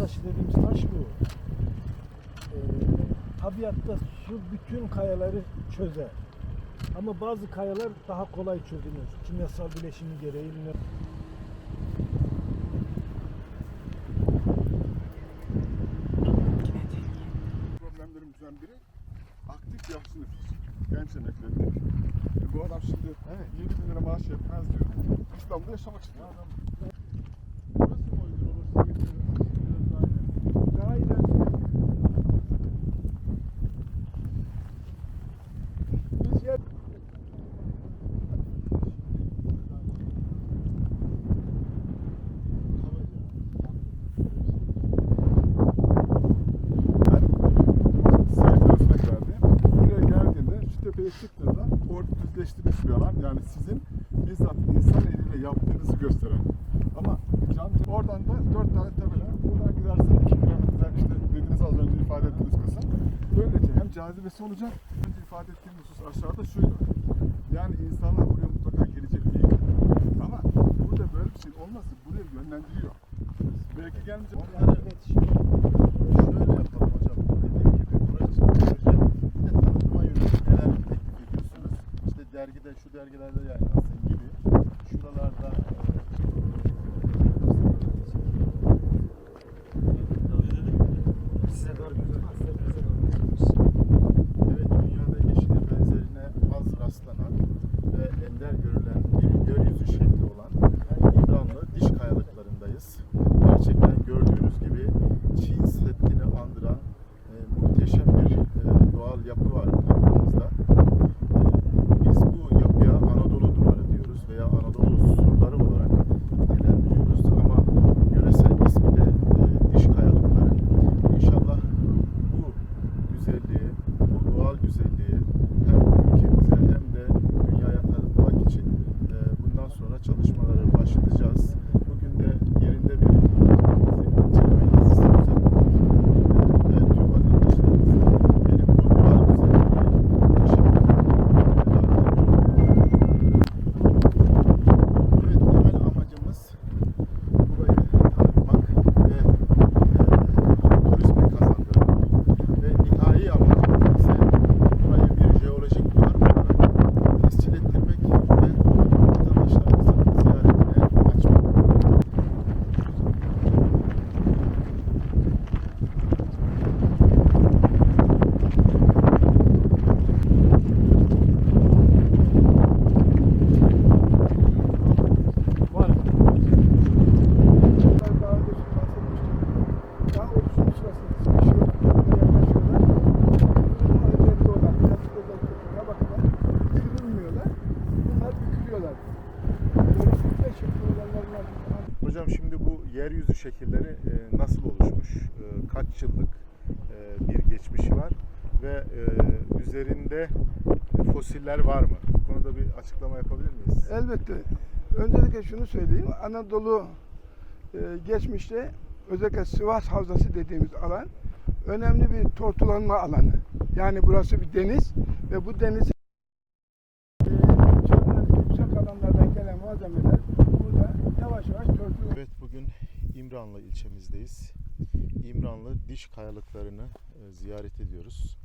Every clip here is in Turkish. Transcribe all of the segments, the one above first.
taşı dediğimiz taş bu. Ee, tabiatta su bütün kayaları çözer. Ama bazı kayalar daha kolay çözülür. Kimyasal bileşimi gereği. problemlerimizden biri aktif yaşlı nüfus. Genç emeklilik. E bu adam şimdi 7 bin lira maaş yetmez diyor. İstanbul'da yaşamak istiyor. Burası cazibesi olacak. Önce ifade ettiğim husus aşağıda şuydu. Yani insanlar buraya mutlaka gelecek değil. Ama burada böyle bir şey olması buraya yönlendiriyor. Belki gelince Onları şöyle yapalım hocam. Dediğim gibi burası proje bir de tanıtıma yönelik neler teklif ediyorsunuz. İşte dergide şu dergilerde yayınlansın ve e, üzerinde fosiller var mı? Bu konuda bir açıklama yapabilir miyiz? Elbette. Öncelikle şunu söyleyeyim. Anadolu e, geçmişte özellikle Sivas Havzası dediğimiz alan önemli bir tortulanma alanı. Yani burası bir deniz ve bu deniz e, yüksek alanlardan gelen malzemeler burada yavaş yavaş tortul Evet bugün İmranlı ilçemizdeyiz. İmranlı diş kayalıklarını e, ziyaret ediyoruz.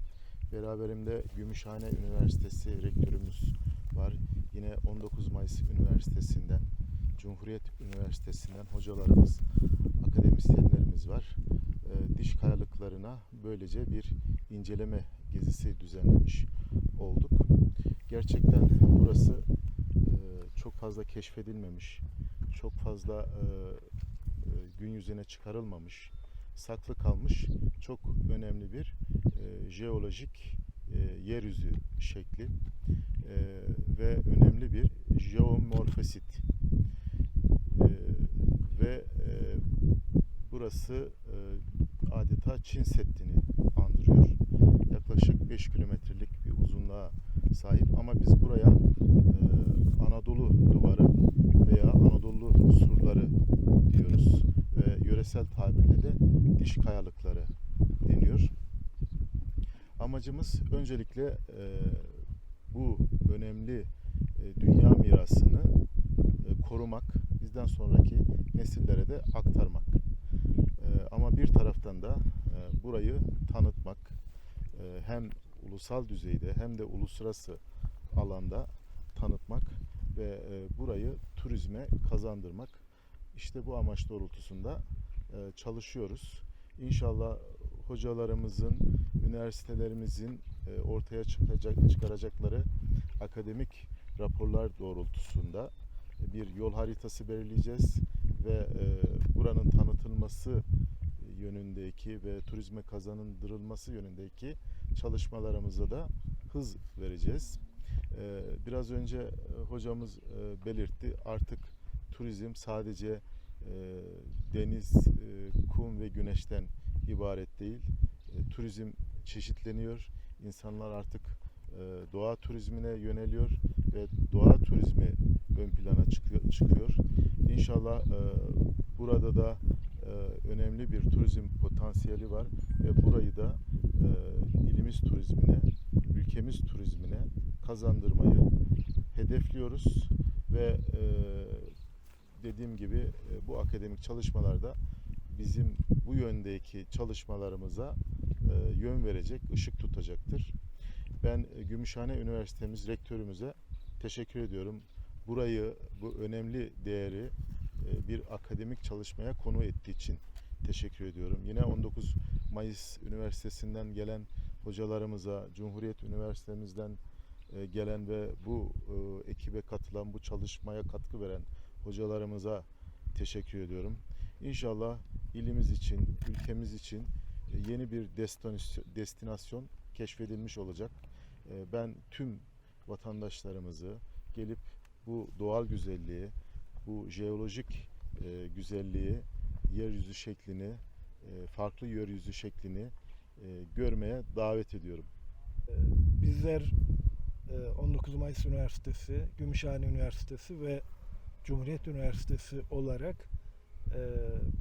Beraberimde Gümüşhane Üniversitesi rektörümüz var. Yine 19 Mayıs Üniversitesi'nden, Cumhuriyet Üniversitesi'nden hocalarımız, akademisyenlerimiz var. E, diş kayalıklarına böylece bir inceleme gezisi düzenlemiş olduk. Gerçekten burası e, çok fazla keşfedilmemiş, çok fazla e, e, gün yüzüne çıkarılmamış, saklı kalmış çok önemli bir e, jeolojik e, yeryüzü şekli e, ve önemli bir jeomorfosit. E, ve e, burası e, adeta Çin Seddi'ni andırıyor. Yaklaşık 5 kilometrelik bir uzunluğa sahip ama biz buraya e, Anadolu duvarı veya Anadolu surları diyoruz. Ve yöresel tabirle de diş kayalıkları deniyor. Amacımız öncelikle e, bu önemli e, dünya mirasını e, korumak, bizden sonraki nesillere de aktarmak. E, ama bir taraftan da e, burayı tanıtmak, e, hem ulusal düzeyde hem de uluslararası alanda tanıtmak ve e, burayı turizme kazandırmak. İşte bu amaç doğrultusunda e, çalışıyoruz. İnşallah hocalarımızın, üniversitelerimizin e, ortaya çıkacak, çıkaracakları akademik raporlar doğrultusunda bir yol haritası belirleyeceğiz ve e, buranın tanıtılması yönündeki ve turizme kazandırılması yönündeki çalışmalarımıza da hız vereceğiz. E, Biraz önce e, hocamız e, belirtti artık turizm sadece e, deniz, e, kum ve güneşten ibaret değil. E, Turizm çeşitleniyor. İnsanlar artık e, doğa turizmine yöneliyor ve doğa turizmi ön plana çıkıyor. İnşallah e, burada da e, önemli bir turizm potansiyeli var ve burayı da e, ilimiz turizmine, ülkemiz turizmine kazandırmayı hedefliyoruz ve e, dediğim gibi e, bu akademik çalışmalarda bizim bu yöndeki çalışmalarımıza yön verecek, ışık tutacaktır. Ben e, Gümüşhane Üniversitemiz rektörümüze teşekkür ediyorum. Burayı, bu önemli değeri e, bir akademik çalışmaya konu ettiği için teşekkür ediyorum. Yine 19 Mayıs Üniversitesi'nden gelen hocalarımıza, Cumhuriyet Üniversitemizden e, gelen ve bu e, ekibe katılan, bu çalışmaya katkı veren hocalarımıza teşekkür ediyorum. İnşallah ilimiz için, ülkemiz için e, yeni bir destinasyon, keşfedilmiş olacak. E, Ben tüm vatandaşlarımızı gelip bu doğal güzelliği, bu jeolojik e, güzelliği, yeryüzü şeklini, e, farklı yeryüzü şeklini e, görmeye davet ediyorum. Ee, Bizler e, 19 Mayıs Üniversitesi, Gümüşhane Üniversitesi ve Cumhuriyet Üniversitesi olarak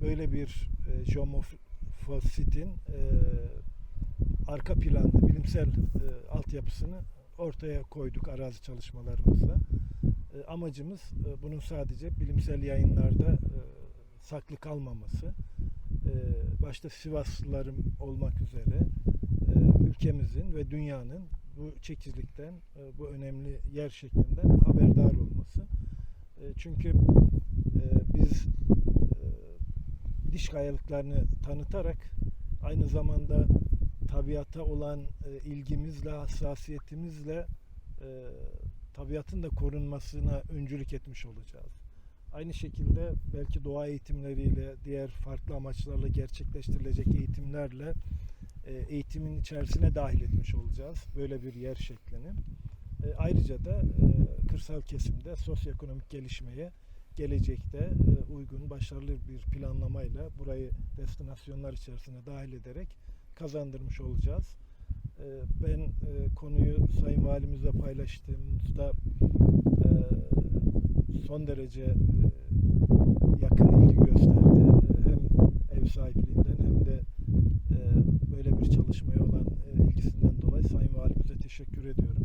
böyle bir geomorfositin e, arka planda bilimsel e, altyapısını ortaya koyduk arazi çalışmalarımızla. E, amacımız e, bunun sadece bilimsel yayınlarda e, saklı kalmaması. E, başta Sivaslılarım olmak üzere e, ülkemizin ve dünyanın bu çekizlikten, e, bu önemli yer şeklinden haberdar olması. E, çünkü e, biz diş kayalıklarını tanıtarak aynı zamanda tabiata olan e, ilgimizle, hassasiyetimizle e, tabiatın da korunmasına öncülük etmiş olacağız. Aynı şekilde belki doğa eğitimleriyle, diğer farklı amaçlarla gerçekleştirilecek eğitimlerle e, eğitimin içerisine dahil etmiş olacağız böyle bir yer şeklini. Ayrıca da kırsal kesimde sosyoekonomik gelişmeye gelecekte e, uygun, başarılı bir planlamayla burayı destinasyonlar içerisine dahil ederek kazandırmış olacağız. E, Ben e, konuyu Sayın Valimizle paylaştığımızda son derece yakın ilgi gösterdi. Hem ev sahipliğinden hem de böyle bir çalışmaya olan ilgisinden dolayı Sayın Valimize teşekkür ediyorum.